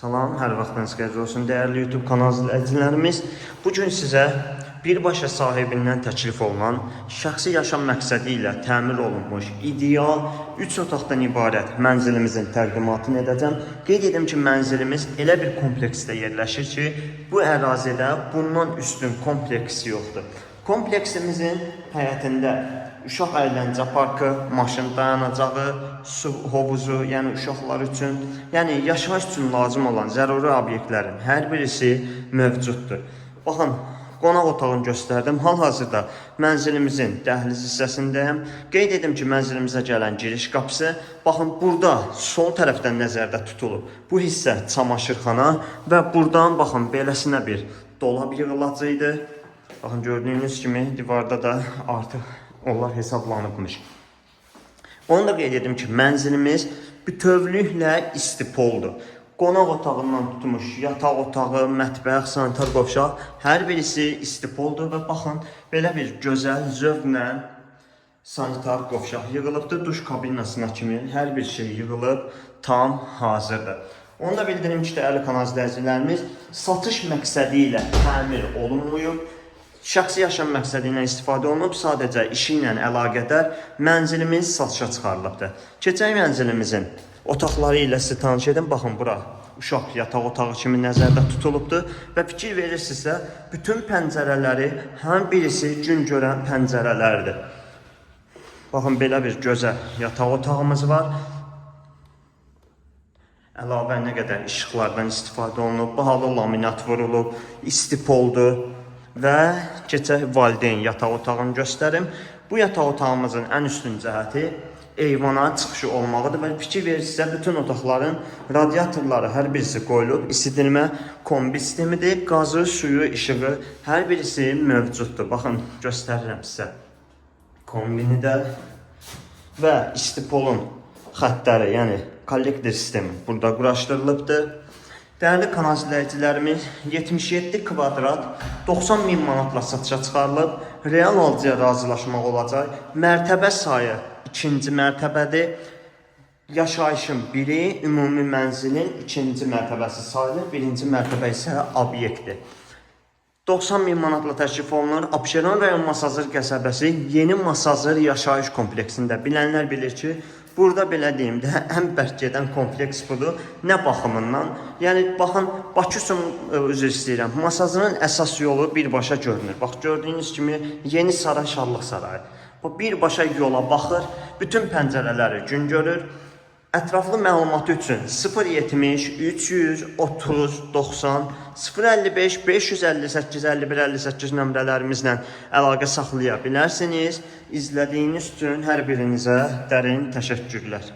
Salam, hər vaxtınız xeyir olsun dəyərli YouTube kanal izləyicilərimiz. Bu gün sizə birbaşa sahibindən təklif olunan, şəxsi yaşam məqsədi ilə təmir olunmuş, ideal 3 otaqdan ibarət mənzilimizin təqdimatını edəcəm. Qeyd edim ki, mənzilimiz elə bir kompleksdə yerləşir ki, bu ərazidə bundan üstün kompleksi yoxdur. Kompleksimizin həyətində uşaq əyləncə parkı, maşın dayanacağı, su hovuzu, yəni uşaqlar üçün, yəni yaşayış üçün lazım olan zəruri obyektlərin hər birisi mövcuddur. Baxın, qonaq otağını göstərdim. Hal-hazırda mənzilimizin dəhliz hissəsindəyəm. Qeyd edim ki, mənzilimizə gələn giriş qapısı, baxın burada sol tərəfdən nəzərdə tutulub. Bu hissə çamaşırxana və burdan baxın beləsinə bir dolab yığılacaqdı. Baxın gördüyünüz kimi divarda da artıq onlar hesablanıbmış. Onu da qeyd edim ki, mənzilimiz bütövlüklə istipoldur. Qonaq otağından tutmuş, yataq otağı, mətbəx, sanitar qovşaq hər birisi istipoldur və baxın belə bir gözəl zövqlə sanitar qovşaq yığılıbdır. Duş kabinasına kimi hər bir şey yığılıb, tam hazırdır. Onu da bildirim ki, dəyərli kanal izləyicilərimiz satış məqsədi ilə təmir olunmayıb. Şəxsi yaşam məqsədi ilə istifadə olunub, sadəcə işi ilə əlaqədar mənzilimiz satışa çıxarılıbdır. Keçək mənzilimizin otaqları ilə sizi tanış edim. Baxın bura uşaq yataq otağı kimi nəzərdə tutulubdur və fikir verirsinizsə, bütün pəncərələri həm birisi gün görən pəncərələrdir. Baxın belə bir gözəl yataq otağımız var. Əlavə nə qədər işıqlardan istifadə olunub, bahalı laminat vurulub, istipoldur və keçək valideyn yataq otağını göstərim. Bu yataq otağımızın ən üstün cəhəti eyvana çıxışı olmağıdır və fikir verirsinizsə bütün otaqların radiatorları hər birisi qoyulub, isidirmə kombi sistemidir, qazı, suyu, işığı hər birisi mövcuddur. Baxın göstərirəm sizə kombini də və istipolun xəttləri, yəni kollektor sistemi burada quraşdırılıbdır. Dəyərli kanal izləyicilərimiz 77 kvadrat 90 min manatla satışa çıxarılıb. Real alıcıya razılaşmaq olacaq. Mərtəbə sayı ikinci mərtəbədir. Yaşayışın biri ümumi mənzilin ikinci mərtəbəsi sayılır. Birinci mərtəbə isə obyektdir. 90 min manatla təklif olunur. Abşeron rayon Masazır qəsəbəsi Yeni Masazır yaşayış kompleksində bilənlər bilir ki, burada belə deyim də ən bərk gedən kompleks budur. Nə baxımından? Yəni baxın Bakı üçün ə, üzr istəyirəm. Masazırın əsas yolu birbaşa görünür. Bax gördüyünüz kimi Yeni Saray Şadlıq Sarayı. Bu birbaşa yola baxır, bütün pəncərələri gün görür. Ətraflı məlumatı üçün 070 330 90 055 558 51 58 nömrələrimizlə əlaqə saxlaya bilərsiniz. İzlədiyiniz üçün hər birinizə dərin təşəkkürlər.